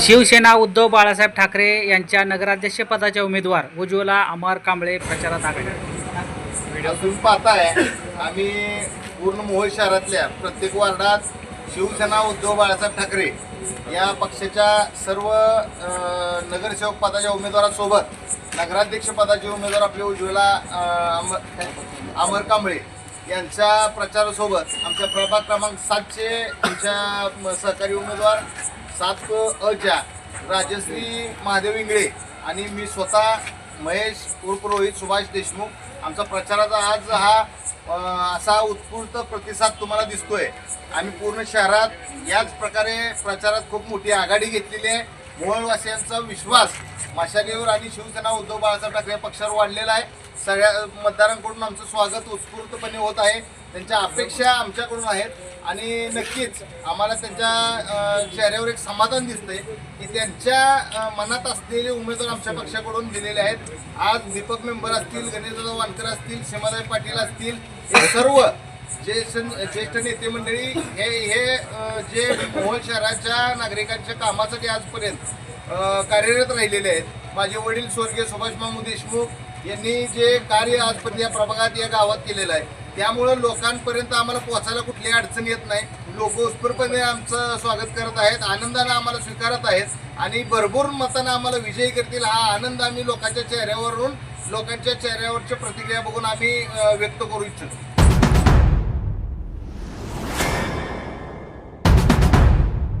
शिवसेना उद्धव बाळासाहेब ठाकरे यांच्या नगराध्यक्षपदाच्या उमेदवार उज्ज्वला अमर कांबळे प्रचारात आघाडी तुम्ही पाहताय. आम्ही पूर्ण मोहोळ शहरातल्या प्रत्येक वार्डात शिवसेना उद्धव बाळासाहेब ठाकरे या पक्षाच्या सर्व नगरसेवक पदाच्या उमेदवारासोबत नगराध्यक्ष पदाचे उमेदवार आपले उज्ज्वला अमर अमर कांबळे यांच्या प्रचारासोबत आमच्या प्रभाग क्रमांक सातचे आमच्या सहकारी उमेदवार सात अच्या राजश्री महादेव इंगळे आणि मी स्वतः महेश उर्फ रोहित सुभाष देशमुख. आमचा प्रचाराचा आज हा असा उत्स्फूर्त प्रतिसाद तुम्हाला दिसतोय. आम्ही पूर्ण शहरात याच प्रकारे प्रचारात खूप मोठी आघाडी घेतलेली आहे. मोहोळवासियांचा विश्वास. माशालीवर आणि शिवसेना उद्धव बाळासाहेब ठाकरे पक्षावर वाढलेला आहे. सगळ्या मतदारांकडून आमचं स्वागत उत्स्फूर्तपणे होत आहे. त्यांच्या अपेक्षा आमच्याकडून आहेत. आणि नक्कीच आम्हाला त्यांच्या चेहऱ्यावर एक समाधान दिसतंय की त्यांच्या मनात असलेले उमेदवार आमच्या पक्षाकडून दिलेले आहेत. आज दीपक मेंबर असतील गणेशदादा वानकर असतील सीमादाई पाटील असतील हे सर्व ज्येष्ठ ज्येष्ठ नेते मंडळी हे हे जे मोहोळ शहराच्या नागरिकांच्या कामासाठी आजपर्यंत कार्यरत राहिलेले आहेत माझे वडील स्वर्गीय सुभाष मामू देशमुख यांनी जे कार्य आजपर्यंत या प्रभागात या गावात केलेलं आहे त्यामुळं लोकांपर्यंत आम्हाला पोहोचायला कुठली अडचण येत नाही. लोक उत्स्फूर्तपणे आमचं स्वागत करत आहेत आनंदानं आम्हाला स्वीकारत आहेत आणि भरपूर मतानं आम्हाला विजयी करतील हा आनंद आम्ही लोकांच्या चेहऱ्यावरून लोकांच्या चेहऱ्यावरच्या प्रतिक्रिया बघून आम्ही व्यक्त करू इच्छितो.